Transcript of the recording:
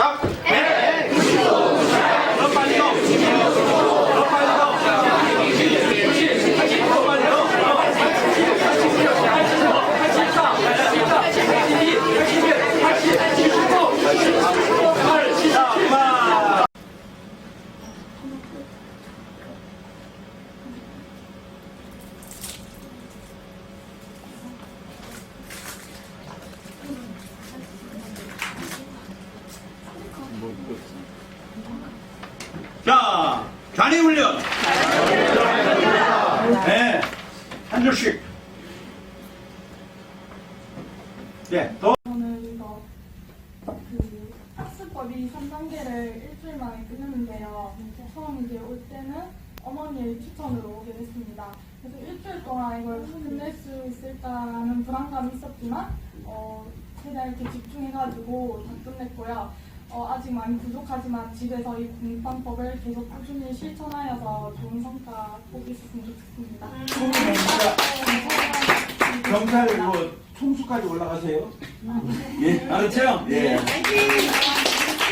해서 단위훈련. 네. 한 줄씩. 네, 더. 저는 이거 그 학습법이 3단계를 일주일 만에 끝냈는데요. 처음 이제 올 때는 어머니의 추천으로 오게 됐습니다. 그래서 일주일 동안 이걸 끝낼 수 있을까라는 불안감이 있었지만 어, 최대한 이렇게 집중해가지고 다 끝냈고요. 어, 아직 많이 부족하지만 집에서 이 공부방법을 계속 꾸준히 실천하여서 좋은 성과 꼭 있었으면 좋겠습니다. 경찰 뭐 총수까지 올라가세요? 예, 알았죠? 예.